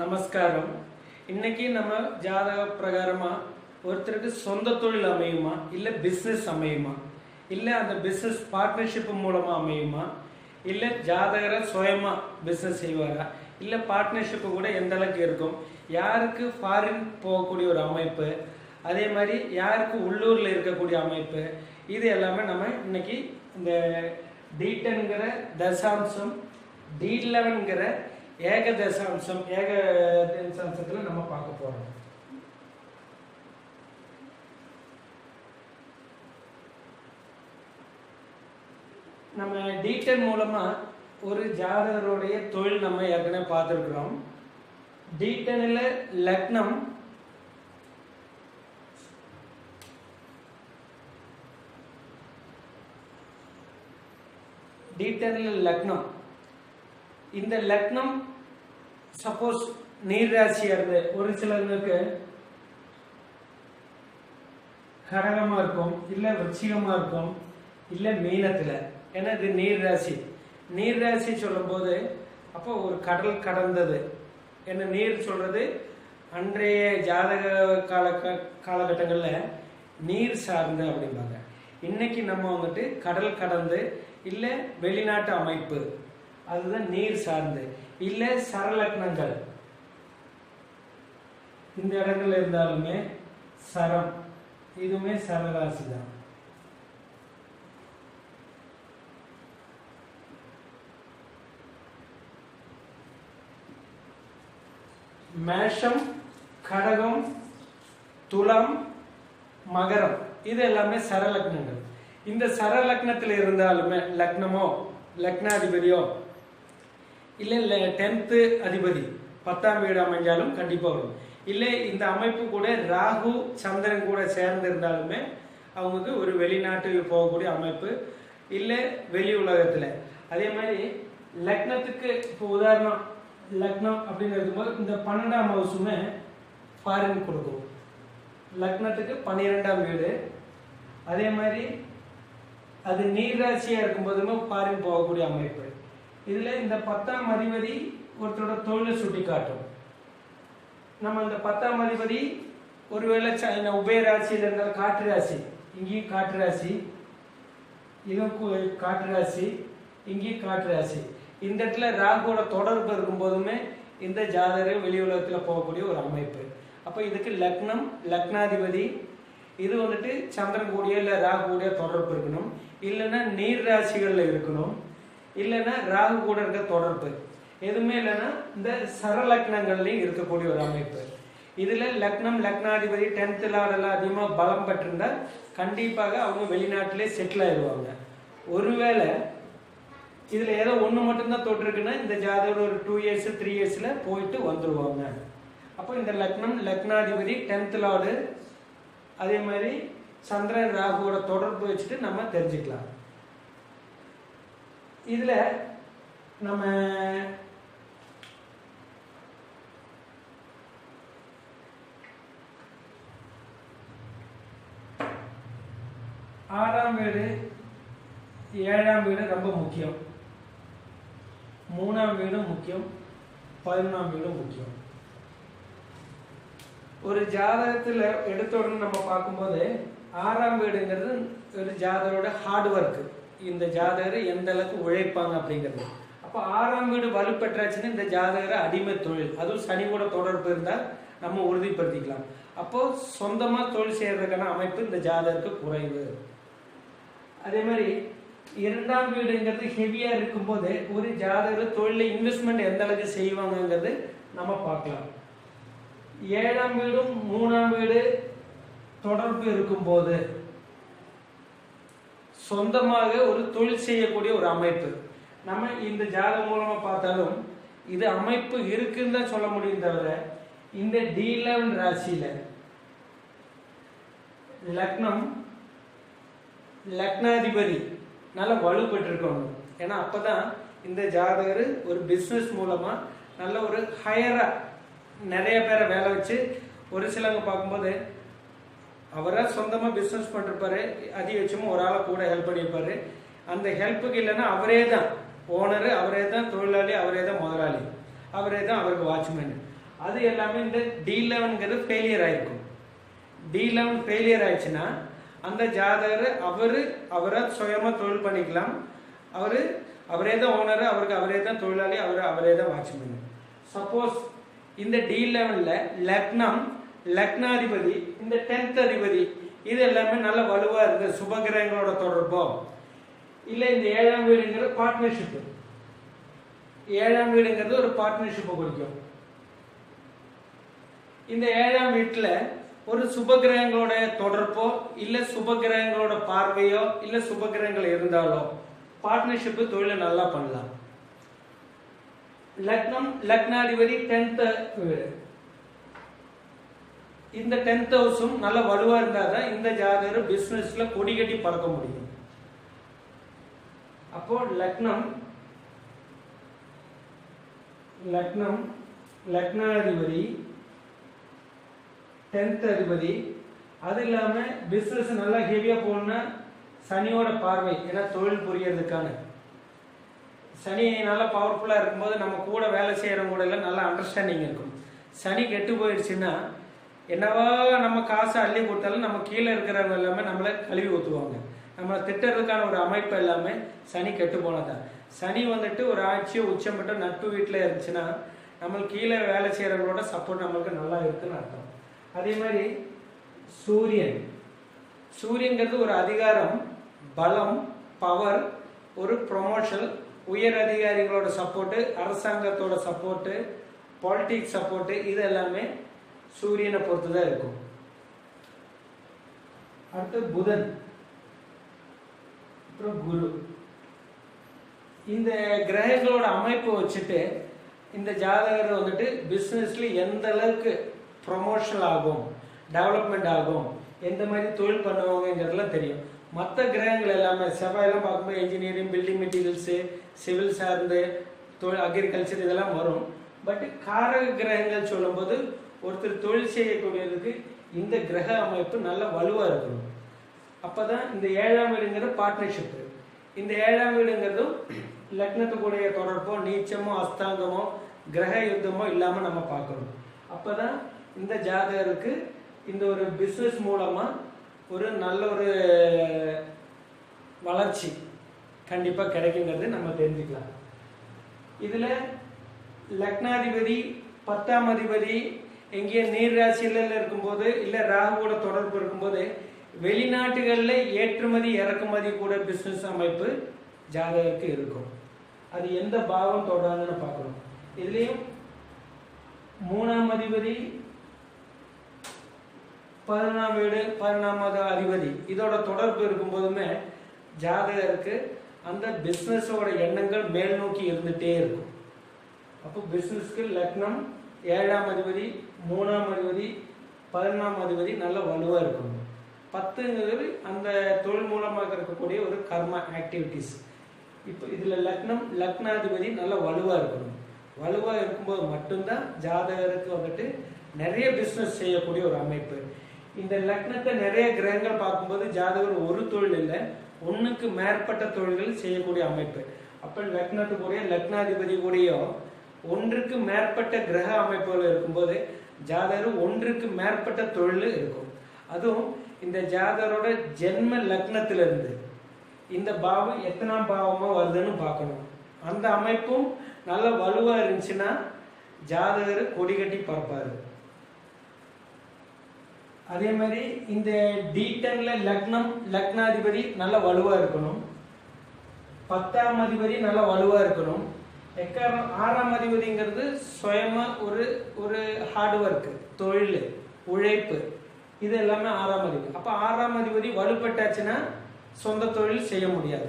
நமஸ்காரம். இன்னைக்கு நம்ம ஜாதக பிரகாரமா ஒருத்தருக்கு சொந்த தொழில் அமையுமா? இல்லை பிஸ்னஸ் அமையுமா? இல்லை அந்த பிஸ்னஸ் பார்ட்னர்ஷிப் மூலமா அமையுமா? இல்லை ஜாதகரை சுயமா பிஸ்னஸ் செய்வாரா? இல்லை பார்ட்னர்ஷிப்பு கூட எந்த அளவுக்கு இருக்கும்? யாருக்கு ஃபாரின் போகக்கூடிய ஒரு அமைப்பு? அதே மாதிரி யாருக்கு உள்ளூரில் இருக்கக்கூடிய அமைப்பு? இது எல்லாமே நம்ம இன்னைக்கு இந்த டீட்டன்கிற தசாம்சம் டி லெவன்கிற ஏக தசாம்சம் ஏக தசாம்சத்தில் நம்ம பார்க்க போகிறோம் நம்ம டீட்டெயில் மூலமா ஒரு ஜாதகருடைய தொழில் நம்ம ஏற்கனவே பார்த்துருக்குறோம். டீட்டனில் லக்னம் டீட்டனில் லக்னம். இந்த லக்னம் சப்போஸ் நீர் ராசியா இருந்து ஒரு சிலருக்கு கடகமாக இருக்கும் இல்ல விருச்சிகமா இருக்கும் இல்ல மீனத்துல. ஏன்னா இது நீர் ராசி. நீர் ராசி சொல்லும்போது அப்போ ஒரு கடல் கடந்தது. என்ன நீர் சொல்றது அன்றைய ஜாதக கால காலகட்டங்களில் நீர் சார்ந்த அப்படிம்பாங்க. இன்னைக்கு நம்ம வந்துட்டு கடல் கடந்து இல்லை வெளிநாட்டு அமைப்பு. அதுதான் நீர் சார்ந்து. இல்ல சரலக்னங்கள். இந்த இடங்கள்ல இருந்தாலுமே சரம். இதுவுமே சரராசி தான் மேஷம் கடகம் துலம் மகரம். இது எல்லாமே சரலக்னங்கள். இந்த சரலக்னத்தில் இருந்தாலுமே லக்னமோ லக்னாதிபதியோ இல்லை இல்லை டென்த்து அதிபதி பத்தாம் வீடு அமைஞ்சாலும் கண்டிப்பாக வரும். இல்லை இந்த அமைப்பு கூட ராகு சந்திரன் கூட சேர்ந்து இருந்தாலுமே அவங்களுக்கு ஒரு வெளிநாட்டுக்கு போகக்கூடிய அமைப்பு இல்லை வெளி உலகத்தில். அதே மாதிரி லக்னத்துக்கு இப்போ உதாரணம் லக்னம் அப்படின்னு இருக்கும்போது இந்த பன்னெண்டாம் ஹவுஸுமே ஃபாரின் கொடுக்கும். லக்னத்துக்கு பன்னிரெண்டாம் வீடு. அதே மாதிரி அது நீர்ராசியாக இருக்கும்போதுமே ஃபாரின் போகக்கூடிய அமைப்பு. இதில் இந்த பத்தாம் அதிபதி ஒருத்தரோட தொழிலை சுட்டி காட்டும் நம்ம இந்த பத்தாம் அதிபதி ஒருவேளை உபய ராசியில் இருந்தால் காற்று ராசி இங்கேயும் காற்று ராசி இதுவும் காற்று ராசி இங்கேயும் காற்று ராசி. இந்த இடத்துல ராகுவோட தொடர்பு இருக்கும்போதுமே இந்த ஜாதகர் வெளி உலகத்தில் போகக்கூடிய ஒரு அமைப்பு. அப்போ இதுக்கு லக்னம் லக்னாதிபதி இது வந்துட்டு சந்திரன் கூடிய இல்லை ராகு கூடிய தொடர்பு இருக்கணும். இல்லைன்னா நீர் ராசிகளில் இருக்கணும். இல்லைன்னா ராகு கூட இருக்க தொடர்பு. எதுவுமே இல்லைன்னா இந்த சரலக்னங்கள்லையும் இருக்கக்கூடிய ஒரு அமைப்பு. இதுல லக்னம் லக்னாதிபதி டென்த் லாடெல்லாம் அதிகமாக பலம் பெற்றிருந்தா கண்டிப்பாக அவங்க வெளிநாட்டிலே செட்டில் ஆயிடுவாங்க. ஒருவேளை இதுல ஏதோ ஒன்று மட்டும்தான் தொட்டிருக்குன்னா இந்த ஜாதகர் ஒரு டூ இயர்ஸ் த்ரீ இயர்ஸ்ல போயிட்டு வந்துடுவாங்க அப்போ இந்த லக்னம் லக்னாதிபதி டென்த் லார்டு அதே மாதிரி சந்திரன் ராகுவோட தொடர்பு வச்சுட்டு நம்ம தெரிஞ்சுக்கலாம். இதுல நம்ம ஆறாம் வீடு ஏழாம் வீடு ரொம்ப முக்கியம். மூணாம் வீடும் முக்கியம் பதினொன்றாம் வீடும் முக்கியம். ஒரு ஜாதகத்தில் எடுத்த உடனே நம்ம பார்க்கும்போது ஆறாம் வீடுங்கிறது ஒரு ஜாதகரோட ஹார்ட் ஒர்க் இந்த ஜாதகர் எந்த அளவுக்கு உழைப்பாங்க அப்படிங்கிறது. அப்போ ஆறாம் வீடு வலுப்பெற்றாச்சுன்னா இந்த ஜாதகரை அடிமை தொழில். அதுவும் சனி கூட தொடர்பு இருந்தால் நம்ம உறுதிப்படுத்திக்கலாம். அப்போ சொந்தமா தொழில் செய்யறதுக்கான அமைப்பு இந்த ஜாதகருக்கு குறைவு. அதே மாதிரி இரண்டாம் வீடுங்கிறது ஹெவியா இருக்கும்போது ஒரு ஜாதகர் தொழில இன்வெஸ்ட்மெண்ட் எந்த அளவுக்கு செய்வாங்கங்கிறது நம்ம பார்க்கலாம். ஏழாம் வீடும் மூணாம் வீடு தொடர்பு இருக்கும்போது சொந்தமாக ஒரு தொழில் செய்யக்கூடிய ஒரு அமைப்பு. நம்ம இந்த ஜாதகம் மூலமா பார்த்தாலும் இது அமைப்பு இருக்குன்னு தான் சொல்ல முடியும் தவிர இந்த டி லெவன் ராசியில லக்னம் லக்னாதிபதி நல்ல வலுப்பெற்றிருக்கணும் ஏன்னா அப்பதான் இந்த ஜாதகர் ஒரு பிஸ்னஸ் மூலமா நல்ல ஒரு ஹையரா நிறைய பேரை வேலை வச்சு ஒரு சிலவங்க பார்க்கும்போது அவரா சொந்தமா பிஸ்னஸ் பண்ணிருப்பாரு அதிகபட்சமும் ஒரு ஆளை கூட ஹெல்ப் பண்ணியிருப்பாரு. அந்த ஹெல்ப்புக்கு இல்லைன்னா அவரே தான் ஓனர் அவரே தான் தொழிலாளி அவரே தான் முதலாளி. அவரே தான் அவருக்கு வாட்ச்மேன் அது எல்லாமே இந்த டி லெவன்ங்கிறது ஃபெயிலியர் ஆயிருக்கும். டி லெவன் ஃபெயிலியர் ஆயிடுச்சுன்னா அந்த ஜாதகர் அவர் அவரை சுயமாக தொழில் பண்ணிக்கலாம். அவர் அவரே தான் ஓனர் அவருக்கு அவரே தான் தொழிலாளி அவர் அவரே தான் வாட்ச்மேன் சப்போஸ் இந்த டி லெவனில் லக்னம் லக்னாதிபதி இந்த டென்த் அதிபதி இது எல்லாமே நல்ல வலுவா இருக்கு சுபகிரகங்களோட தொடர்போ. இல்ல இந்த ஏழாம் வீடுங்கிறது பார்ட்னர்ஷிப் ஏழாம் வீடுங்கிறது ஒரு பார்ட்னர்ஷிப்பை குறிக்கும். இந்த ஏழாம் வீட்டுல ஒரு சுபகிரகங்களோட தொடர்போ இல்ல சுபகிரகங்களோட பார்வையோ இல்ல சுபகிரகங்கள் இருந்தாலோ பார்ட்னர்ஷிப் தொழிலை நல்லா பண்ணலாம். லக்னம் லக்னாதிபதி டென்த் வீடு இந்த டென்த் ஹவுஸும் நல்ல வலுவா இருந்தாதான் இந்த ஜாதகர் பிசினஸ்ல கொடி கட்டி பறக்க முடியும். அப்போ லக்னம் லக்னம் லக்னாதிபதி டென்த் அதிபதி அது இல்லாம பிசினஸ் நல்லா ஹெவியா போகணும்னா சனியோட பார்வை ஏன்னா தொழில் புரியறதுக்கான. சனி நல்லா பவர்ஃபுல்லா இருக்கும்போது நம்ம கூட வேலை செய்யறவங்க கூட எல்லாம் நல்லா அண்டர்ஸ்டாண்டிங் இருக்கும். சனி கெட்டு போயிடுச்சுன்னா என்னவா நம்ம காசை அள்ளி கொடுத்தாலும் நம்ம கீழே இருக்கிறவங்க எல்லாமே நம்மளை கழுவி ஊற்றுவாங்க நம்மளை திட்டுறதுக்கான ஒரு அமைப்பு எல்லாமே சனி கெட்டு போனதான் சனி வந்துட்டு ஒரு ஆட்சியை உச்சம் மட்டும் நட்பு வீட்டில் இருந்துச்சுன்னா நம்மளுக்கு கீழே வேலை செய்கிறவங்களோட சப்போர்ட் நம்மளுக்கு நல்லா இருக்குன்னு அர்த்தம். அதே மாதிரி சூரியன். சூரியங்கிறது ஒரு அதிகாரம் பலம் பவர் ஒரு ப்ரொமோஷன் உயர் அதிகாரிகளோட சப்போர்ட்டு அரசாங்கத்தோட சப்போர்ட்டு பாலிட்டிக்ஸ் சப்போர்ட்டு இது எல்லாமே சூரியனை பொறுத்து தான் இருக்கும். அடுத்து புதன். அப்புறம் குரு. இந்த கிரகங்களோட அமைப்பு வச்சுட்டு இந்த ஜாதகர் வந்துட்டு பிஸ்னஸ்ல எந்த அளவுக்கு ப்ரொமோஷனல் ஆகும் டெவலப்மெண்ட் ஆகும் எந்த மாதிரி தொழில் பண்ணுவாங்கங்கிறதுலாம் தெரியும். மற்ற கிரகங்கள் எல்லாமே செவ்வாயெல்லாம் பார்க்கும்போது இன்ஜினியரிங் பில்டிங் மெட்டீரியல்ஸு சிவில் சார்ந்து தொழில் அக்ரிகல்ச்சர் இதெல்லாம் வரும். பட் காரக கிரகங்கள் சொல்லும்போது ஒருத்தர் தொழில் செய்யக்கூடியதுக்கு இந்த கிரக அமைப்பு நல்ல வலுவாக இருக்கணும். அப்போ தான் இந்த ஏழாம் வீடுங்கிற பார்ட்னர்ஷிப் இந்த ஏழாம் வீடுங்கிறதும் லக்னத்துக்குடைய தொடர்போ நீச்சமோ அஸ்தாங்கமோ கிரக யுத்தமோ இல்லாமல் நம்ம பார்க்கணும். அப்போ தான் இந்த ஜாதகருக்கு இந்த ஒரு பிஸ்னஸ் மூலமாக ஒரு நல்ல ஒரு வளர்ச்சி கண்டிப்பாக கிடைக்குங்கிறது நம்ம தெரிஞ்சுக்கலாம். இதில் லக்னாதிபதி பத்தாம் அதிபதி எங்கேயோ நீர் ராசியில இருக்கும்போது இல்லை ராகுவோட தொடர்பு இருக்கும்போது வெளிநாட்டுகளில் ஏற்றுமதி இறக்குமதி கூட பிஸ்னஸ் அமைப்பு ஜாதகருக்கு இருக்கும். அது எந்த பாவம் தொடாதுன்னு பார்க்கணும். இதுலேயும் மூணாம் அதிபதி பதினொன்றாம் வீடு பதினொன்றாமது அதிபதி இதோட தொடர்பு இருக்கும்போதுமே ஜாதகருக்கு அந்த பிஸ்னஸோட எண்ணங்கள் மேல் நோக்கி இருந்துகிட்டே இருக்கும். அப்போ பிஸ்னஸ்க்கு லக்னம் ஏழாம் அதிபதி மூணாம் அதிபதி பதினொன்றாம் அதிபதி நல்ல வலுவாக இருக்கணும். பத்துங்கிறது அந்த தொழில் மூலமாக இருக்கக்கூடிய ஒரு கர்ம ஆக்டிவிட்டிஸ் இப்போ இதில் லக்னம் லக்னாதிபதி நல்ல வலுவாக இருக்கணும். வலுவாக இருக்கும்போது மட்டும்தான் ஜாதகருக்கு வந்துட்டு நிறைய பிஸ்னஸ் செய்யக்கூடிய ஒரு அமைப்பு. இந்த லக்னத்தை நிறைய கிரகங்கள் பார்க்கும்போது ஜாதகர் ஒரு தொழில் இல்லை ஒன்றுக்கு மேற்பட்ட தொழில்கள் செய்யக்கூடிய அமைப்பு. அப்போ லக்னத்துக்குரிய லக்னாதிபதி கூடயோ ஒன்றுக்கு மேற்பட்ட கிரக அமைப்புகள் இருக்கும்போது ஜாதகர் ஒன்றுக்கு மேற்பட்ட தொழில் இருக்கும். அதுவும் இந்த ஜாதகரோட ஜென்ம லக்னத்திலிருந்து இந்த பாவம் எத்தனாம் பாவமா வருதுன்னு பார்க்கணும். அந்த அமைப்பும் நல்ல வலுவா இருந்துச்சுன்னா ஜாதகர் கொடி கட்டி பார்ப்பாரு. அதே மாதிரி இந்த டீட்டன்ல லக்னம் லக்னாதிபதி நல்ல வலுவா இருக்கணும். பத்தாம் அதிபதி நல்ல வலுவா இருக்கணும். எக்காரணம்? ஆறாம் அதிபதிங்கிறது சுயமா ஒரு ஒரு ஹார்ட் ஒர்க்கு தொழில் உழைப்பு. இது எல்லாமே ஆறாம் அதிபதி. அப்போ ஆறாம் அதிபதி வலுப்பட்டாச்சுன்னா சொந்த தொழில் செய்ய முடியாது.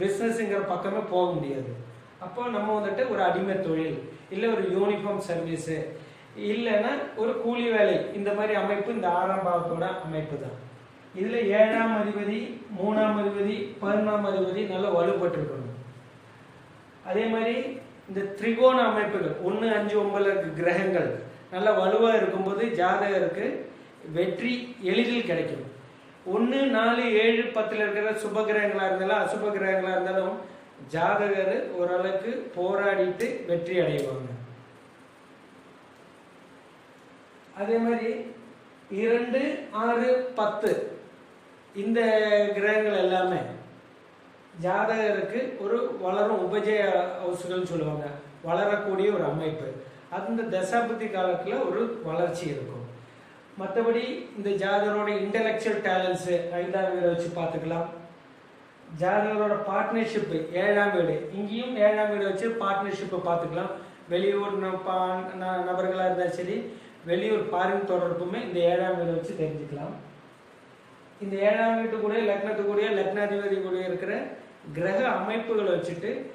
பிஸ்னஸ்ங்கிற பக்கமே போக முடியாது. அப்போ நம்ம வந்துட்டு ஒரு அடிமை தொழில் இல்லை ஒரு யூனிஃபார்ம் சர்வீஸு இல்லைன்னா ஒரு கூலி வேலை இந்த மாதிரி அமைப்பு இந்த ஆறாம் பாவத்தோட அமைப்பு தான். இதில் ஏழாம் அதிபதி மூணாம் அதிபதி பதினொன்றாம் அதிபதி நல்லா வலுப்பட்டு இருக்கணும் அதே மாதிரி இந்த திரிகோண அமைப்புகள் ஒன்று அஞ்சு ஒன்பதுல இருக்க கிரகங்கள் நல்ல வலுவாக இருக்கும்போது ஜாதகருக்கு வெற்றி எளிதில் கிடைக்கும். ஒன்று நாலு ஏழு பத்தில் இருக்கிற சுப கிரகங்களாக இருந்தாலும் அசுப கிரகங்களாக இருந்தாலும் ஜாதகர் ஓரளவுக்கு போராடிட்டு வெற்றி அடைவாங்க. அதே மாதிரி இரண்டு ஆறு பத்து இந்த கிரகங்கள் எல்லாமே ஜாதகருக்கு ஒரு வளரும் உபஜய ஹவுஸ்கள்னு சொல்லுவாங்க. வளரக்கூடிய ஒரு அமைப்பு. அந்த தசாபதி காலத்தில் ஒரு வளர்ச்சி இருக்கும். மற்றபடி இந்த ஜாதகரோட இன்டலெக்சுவல் டேலண்ட்ஸு ஐந்தாம் வீடை வச்சு பார்த்துக்கலாம். ஜாதகரோட பார்ட்னர்ஷிப்பு ஏழாம் வீடு. இங்கேயும் ஏழாம் வீடு வச்சு பார்ட்னர்ஷிப்பை பார்த்துக்கலாம். வெளியூர் ந- நபர்களாக இருந்தால் சரி வெளியூர் பாரின் தொடர்புமே இந்த ஏழாம் வீடு வச்சு தெரிஞ்சுக்கலாம். இந்த ஏழாம் வீட்டு கூட லக்னத்து கூட லக்னாதிபதி கூட இருக்கிற கிரக அமைப்புகளை வச்சுட்டு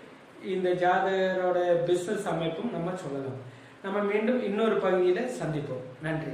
இந்த ஜாதகரோட பிஸ்னஸ் அமைப்பும் நம்ம சொல்லலாம். நம்ம மீண்டும் இன்னொரு பகுதியில் சந்திப்போம். நன்றி.